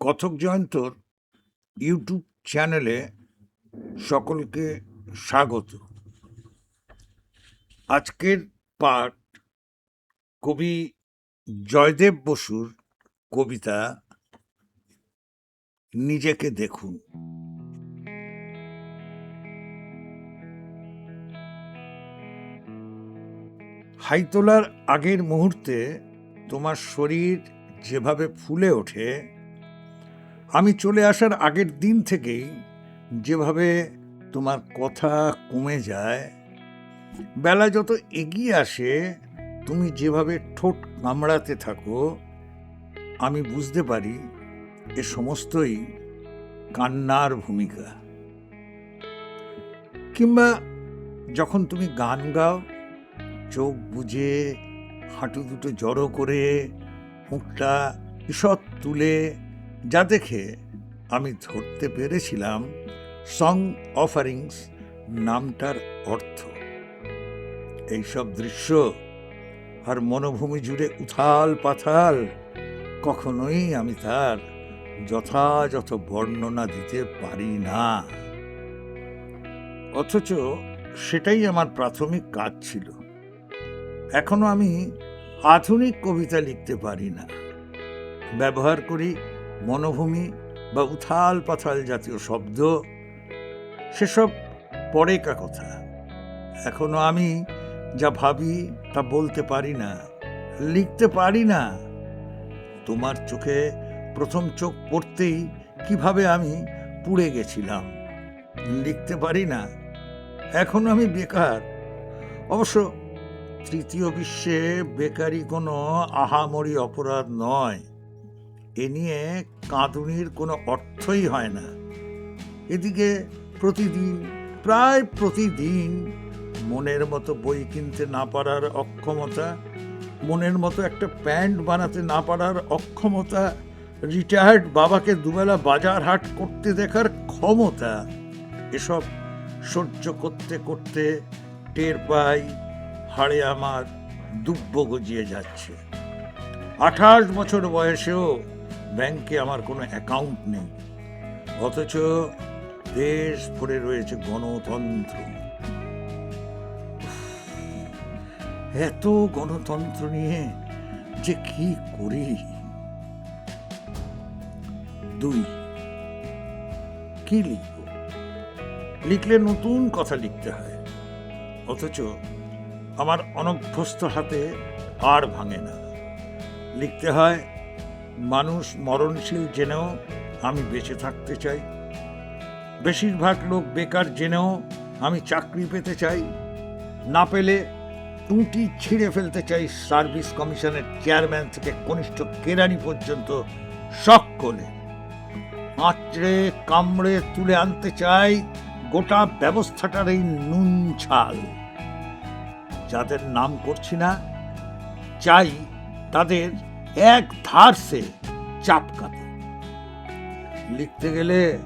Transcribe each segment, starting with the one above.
কথক জয়ন্তর YouTube চ্যানেলে সকলকে স্বাগত। আজকের পাঠ কবি জয়দেব বসুর কবিতা নিজেকে দেখুন। হাই তোলার আগের মুহূর্তে তোমার শরীর যেভাবে ফুলে ওঠে আমি চলে আসার আগের দিন থেকেই যেভাবে তোমার কথা কমে যায়, বেলা যত এগিয়ে আসে, তুমি যেভাবে ঠোঁট কামড়াতে থাকো, আমি বুঝতে পারি এ সমস্তই কান্নার ভূমিকা। কিংবা যখন তুমি গান গাও, চোখ বুজে, হাঁটু দুটো জড়ো করে, মুখটা ঈষৎ তুলে যা দেখে আমি ধরতে পেরেছিলাম সং অফারিংস নামটার অর্থ। এইসব দৃশ্য আর মনোভূমি জুড়ে উথাল পাথাল, কখনোই আমি তার যথাযথ বর্ণনা দিতে পারি না। অথচ সেটাই আমার প্রাথমিক কাজ ছিল। এখনও আমি আধুনিক কবিতা লিখতে পারি না। ব্যবহার করি মনোভূমি বা উথাল পাথাল জাতীয় শব্দ, সেসব পরেকা কথা। এখনও আমি যা ভাবি তা বলতে পারি না, লিখতে পারি না। তোমার চোখে প্রথম চোখ পড়তেই কীভাবে আমি পুড়ে গেছিলাম, লিখতে পারি না। এখন আমি বেকার। অবশ্য তৃতীয় বিশ্বে বেকারি কোনো আহামরি অপরাধ নয়। এ নিয়ে কাঁদুনির কোনো অর্থই হয় না। এদিকে প্রতিদিন, প্রায় প্রতিদিন মনের মতো বই কিনতে না পারার অক্ষমতা, মনের মতো একটা প্যান্ট বানাতে না পারার অক্ষমতা, রিটায়ার্ড বাবাকে দুবেলা বাজার হাট করতে দেখার ক্ষমতা, এসব সহ্য করতে করতে টের পাই হাড়ে আমার দুব্ব গজিয়ে যাচ্ছে। আঠাশ বছর বয়সেও ব্যাংকে আমার কোনো অ্যাকাউন্ট নেই। অথচ দেশ ভরে রয়েছে গণতন্ত্র। এত গণতন্ত্র নিয়ে যে কি করি? দুই, কি লিখব? লিখলে নতুন কথা লিখতে হয়। অথচ আমার অনভ্যস্ত হাতে আর ভাঙে না। লিখতে হয় মানুষ মরণশীল জেনেও আমি বেঁচে থাকতে চাই। বেশিরভাগ লোক বেকার জেনেও আমি চাকরি পেতে চাই। না পেলে টুটি ছিঁড়ে ফেলতে চাই সার্ভিস কমিশনের চেয়ারম্যান থেকে কনিষ্ঠ কেরানি পর্যন্ত করে আঁচড়ে, কামড়ে তুলে আনতে চাই গোটা ব্যবস্থাটার এই নুন ছাল। যাদের নাম করছি না, চাই তাদের এক ধারসে চাপকাতে লিখতে গেলে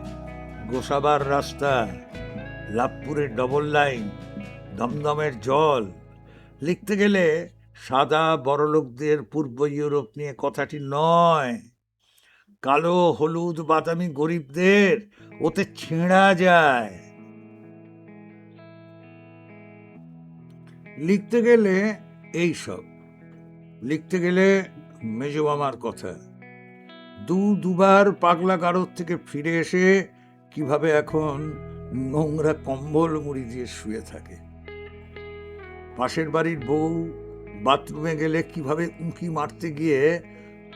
গোসাবার রাস্তা লাভপুরের ডবল লাইন দমদমের জল। লিখতে গেলে সাদা বড়লোকদের পূর্ব ইউরোপ নিয়ে কথাটি নয়। কালো, হলুদ, বাদামি গরিবদের ওতে ছেঁড়া যায়। লিখতে গেলে এই সব লিখতে গেলে মেজো মামার কথা। দু দুবার পাগলা গারদ থেকে ফিরে এসে কীভাবে এখন নোংরা কম্বল মুড়ি দিয়ে শুয়ে থাকে। পাশের বাড়ির বউ বাথরুমে গেলে কীভাবে উঁকি মারতে গিয়ে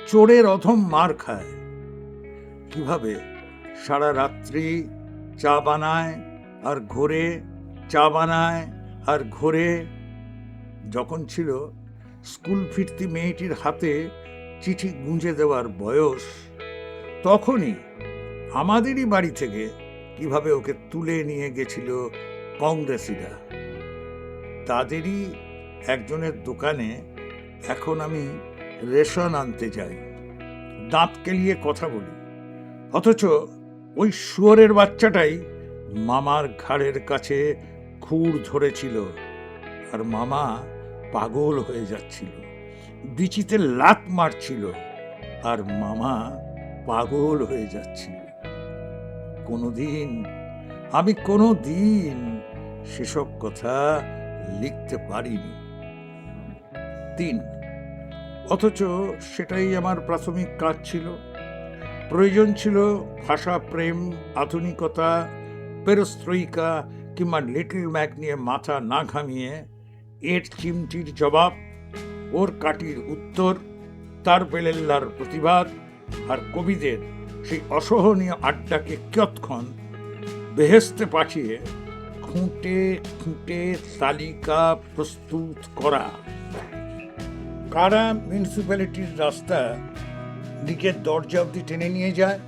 চোরের অধম মার খায়। কীভাবে সারা রাত্রি চা বানায় আর ঘোরে, চা বানায় আর ঘোরে। যখন ছিল স্কুল ফিরতি মেয়েটির হাতে চিঠি গুঁজে দেওয়ার বয়স, তখনই আমাদেরই বাড়ি থেকে কীভাবে ওকে তুলে নিয়ে গেছিল কংগ্রেসিরা। তাদেরই একজনের দোকানে এখন আমি রেশন আনতে যাই দাঁত কেলিয়ে কথা বলি। অথচ ওই শুয়োরের বাচ্চাটাই মামার ঘাড়ের কাছে খুর ধরেছিল। আর মামা পাগল হয়ে যাচ্ছিল। বিচিতে লাত মারছিল আর মামা পাগল হয়ে যাচ্ছিল। কোনোদিন, আমি কোনো দিন সেসব কথা লিখতে পারিনি। তিন, অথচ সেটাই আমার প্রাথমিক কাজ ছিল। প্রয়োজন ছিল ভাষা, প্রেম, আধুনিকতা, পেরস্ত্রয়িকা কিংবা লিটল ম্যাক নিয়ে মাথা না ঘামিয়ে এর চিমটির জবাব, ওর কাটির উত্তর, তার বেলেল্লার প্রতিবাদ আর কবিদের সেই অসহনীয় আড্ডাকে কিয়ৎক্ষণ বেহেস্তে পাঠিয়ে খুঁটে খুঁটে তালিকা প্রস্তুত করা। কারা মিউনিসিপ্যালিটির রাস্তা নিজের দরজা অবধি টেনে নিয়ে যায়?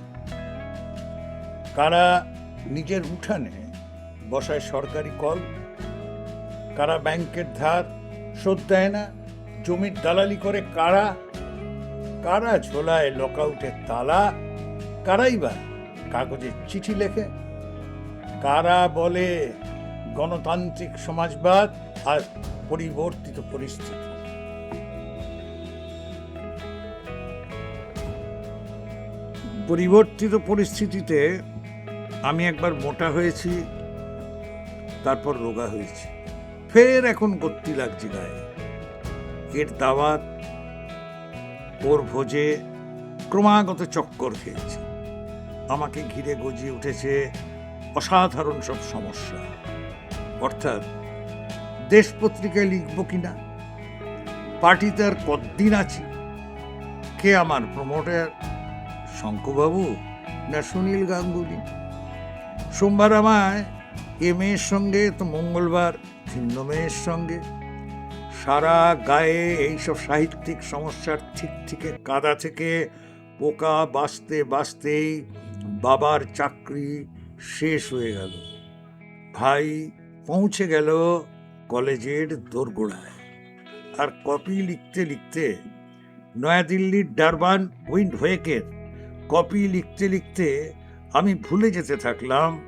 কারা নিজের উঠানে বসায় সরকারি কল? কারা ব্যাংকের ধার শোধ দেয় না? জমির দালালি করে কারা? কারা ঝোলায় লকআউটের তালা? কারাই বা কাগজে চিঠি লেখে? কারা বলে গণতান্ত্রিক সমাজবাদ আর পরিবর্তিত পরিস্থিতি? পরিবর্তিত পরিস্থিতিতে আমি একবার মোটা হয়েছি, তারপর রোগা হয়েছি। ফের এখন গত্তি লাগছে গায়ে। এর দাওয়াত, ওর ভোজে ক্রমাগত চক্কর খেয়েছে। আমাকে ঘিরে গজিয়ে উঠেছে অসাধারণ সব সমস্যা। অর্থাৎ, দেশ পত্রিকায় লিখব কিনা? পার্টিতে আর কদ্দিন আছি? কে আমার প্রমোটার? শঙ্কুবাবু না সুনীল গাঙ্গুলি? সোমবার আমায় এম এর সঙ্গে তো মঙ্গলবার ভিন্ন মেয়ের সঙ্গে। সারা গায়ে এইসব সাহিত্যিক সমস্যার ঠিক থেকে কাদা থেকে পোকা বাঁচতে বাঁচতেই বাবার চাকরি শেষ হয়ে গেল। ভাই পৌঁছে গেল কলেজের দোরগোড়ায়। আর কপি লিখতে লিখতে নয়াদিল্লির ডারবান উইন্ড হোয়েকের কপি লিখতে লিখতে আমি ভুলে যেতে থাকলাম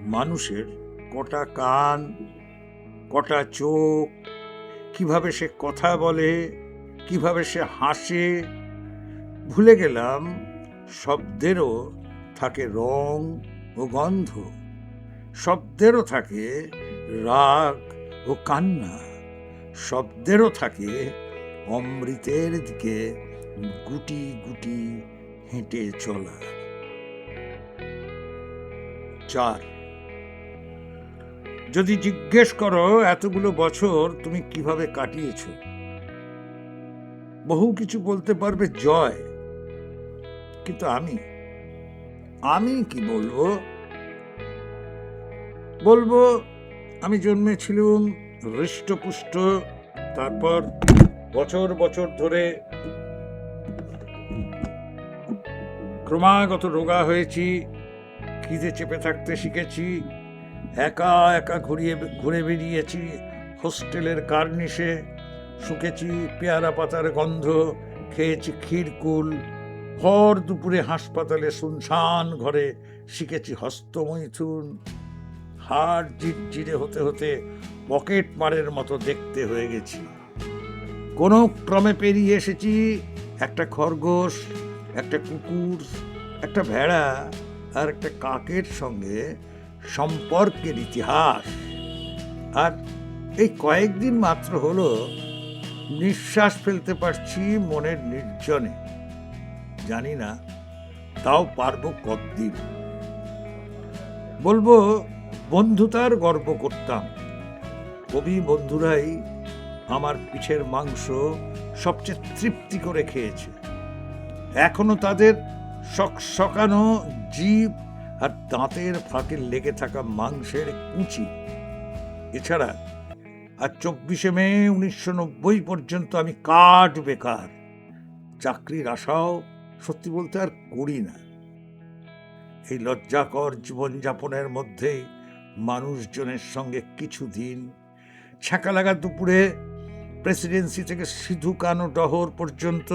মানুষের কটা কান কটা চোখ। কীভাবে সে কথা বলে, কীভাবে সে হাসে। ভুলে গেলাম, শব্দেরও থাকে রং ও গন্ধ। শব্দেরও থাকে রাগ ও কান্না। শব্দেরও থাকে অমৃতের দিকে গুটি গুটি হেঁটে চলা। চার যদি জিজ্ঞেস করো, এতগুলো বছর তুমি কীভাবে কাটিয়েছ? বহু কিছু বলতে পারবে জয়, কিন্তু আমি আমি কি বলব? বলব, আমি জন্মেছিলুম হৃষ্টপুষ্ট, তারপর বছর বছর ধরে ক্রমাগত রোগা হয়েছি, খিদে চেপে থাকতে শিখেছি একা একা ঘুরিয়ে ঘুরে বেরিয়েছি হোস্টেলের কার্নিশে। শুকেছি পেয়ারা পাতার গন্ধ, খেয়েছি ক্ষীরকুল। ভর দুপুরে হাসপাতালে শুনশান ঘরে, শিখেছি হস্তমৈথুন হাড় জিরজিরে হতে হতে পকেট মারের মতো দেখতে হয়ে গেছি। কোনো ক্রমে পেরিয়ে এসেছি, একটা খরগোশ, একটা কুকুর, একটা ভেড়া আর একটা কাকের সঙ্গে সম্পর্কের ইতিহাস। আর এই কয়েকদিন মাত্র হলো নিঃশ্বাস ফেলতে পারছি মনের নির্জনে। জানি না তাও পারব কতদিন। বলব বন্ধুতার গর্ব করতাম। কবি বন্ধুরাই আমার পিঠের মাংস সবচেয়ে তৃপ্তি করে খেয়েছে। এখনও তাদের শকানো জীব আর দাঁতের ফাঁকে লেগে থাকা মাংসের কুচি। এছাড়া আর চব্বিশে মে উনিশশো নব্বই পর্যন্ত আমি কাঠ বেকার। চাকরির আশাও সত্যি বলতে আর করি না। এই লজ্জাকর জীবনযাপনের মধ্যেই মানুষজনের সঙ্গে কিছুদিন ছ্যাঁকা লাগা দুপুরে প্রেসিডেন্সি থেকে সিধু কানো ডহর পর্যন্ত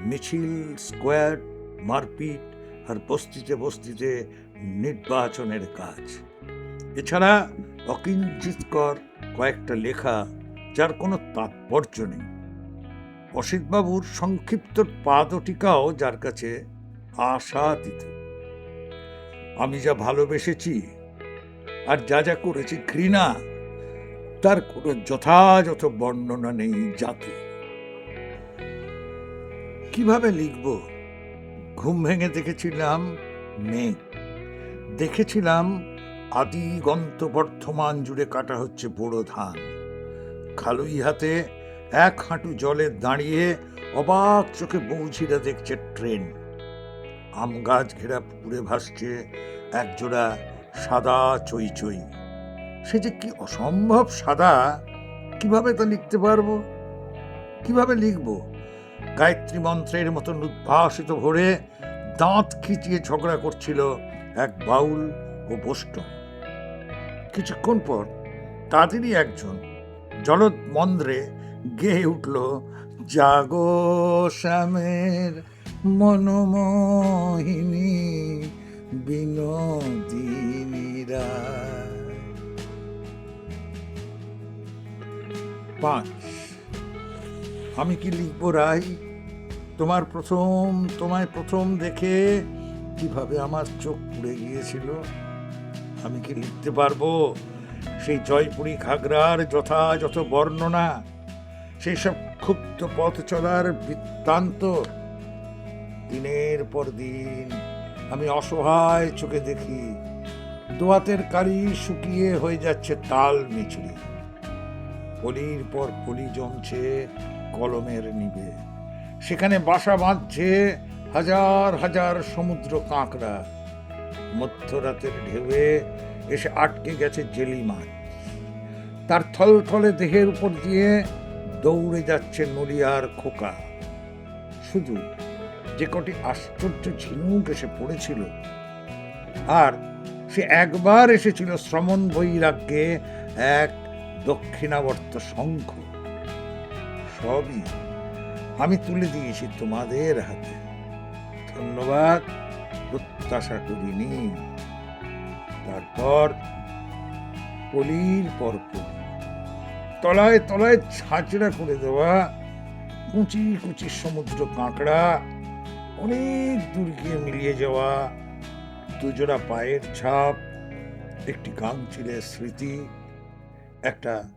মিছিল স্কোয়ার মারপিট আর বস্তিতে বস্তিতে নির্বাচনের কাজ। এছাড়া অকিঞ্চিতকর কয়েকটা লেখা যার কোনো তাৎপর্য নেই। অসিতবাবুর সংক্ষিপ্ত পাদটিকাও যার কাছে আশাতীত আমি যা ভালোবেসেছি আর যা যা করেছি ঘৃণা, তার কোনো যথাযথ বর্ণনা নেই জাতি কীভাবে লিখব? ঘুম ভেঙে দেখেছিলাম মেঘ। দেখেছিলাম আদিগন্ত বর্ধমান জুড়ে কাটা হচ্ছে বড় ধান। খালুই হাতে এক হাঁটু জলে দাঁড়িয়ে অবাক চোখে বৌঝিরা দেখছে ট্রেন। আম গাছ ঘেরা পুকুরে ভাসছে, একজোড়া সাদা চই চই। সে যে কি অসম্ভব সাদা, কীভাবে তা লিখতে পারব? কীভাবে লিখব? গায়ত্রী মন্ত্রের মতন উদ্ভাসিত ভরে দাঁত খিচিয়ে ঝগড়া করছিল এক বাউল ও বষ্ট কিছুক্ষণ পর তাদেরই একজন। জলদ মন্দ্রে গেয়ে উঠল, জাগো শ্যামের মনোমোহিনী, বিনোদিনীরা। পাঁচ। আমি কি লিখব রাই তোমার প্রথম, তোমায় প্রথম দেখে কীভাবে আমার চোখ পুড়ে গিয়েছিল, আমি কি লিখতে পারব? সেই জয়পুরি ঘাগরার যথাযথ বর্ণনা, সেই সব ক্ষুব্ধ পথ চলার বৃত্তান্ত, দিনের পর দিন আমি অসহায় চোখে দেখি, দোয়াতের কালি শুকিয়ে হয়ে যাচ্ছে তাল মিছড়ি পলির পর পলি জমছে কলমের নিবে, সেখানে বাসা বাঁধছে হাজার হাজার সমুদ্র কাঁকড়া মধ্যরাতের ঢেউয়ে এসে আটকে গেছে জেলি মাছ। তার থলথলে দেহের উপর দিয়ে দৌড়ে যাচ্ছে নলিয়ার খোকা। শুধু যে কটি আশ্চর্য ঝিনুক এসে পড়েছিল, আর সে একবার এসেছিল শ্রমণ বৈরাগ্যে এক দক্ষিণাবর্ত শঙ্খ। সবই আমি তুলে দিয়েছি তোমাদের হাতে। ধন্যবাদ, প্রত্যাশা করিনি। তারপর পলির পর তলায় তলায় ছাঁচড়া করে দেওয়া, কুচি কুচি সমুদ্র কাঁকড়া, অনেক দূর গিয়ে মিলিয়ে যাওয়া, দুজোড়া পায়ের ছাপ, একটি গাংচিলের স্মৃতি, একটা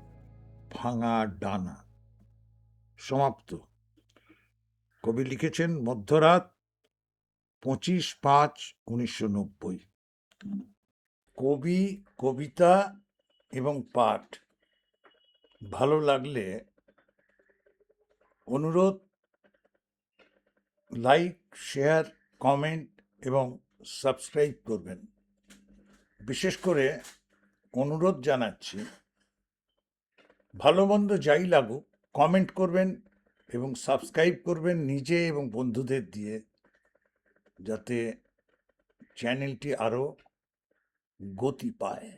ভাঙা ডানা। সমাপ্ত। কবি লিখেছেন মধ্যরাত পঁচিশ পাঁচ উনিশশো নব্বই। কবি, কবিতা এবং পাঠ। ভালো লাগলে অনুরোধ, লাইক, শেয়ার, কমেন্ট এবং সাবস্ক্রাইব করবেন। বিশেষ করে অনুরোধ জানাচ্ছি, ভালো মন্দ যাই লাগুক, কমেন্ট করবেন এবং সাবস্ক্রাইব করবেন নিজে এবং বন্ধুদের দিয়ে। যাতে চ্যানেলটি আরও গতি পায়।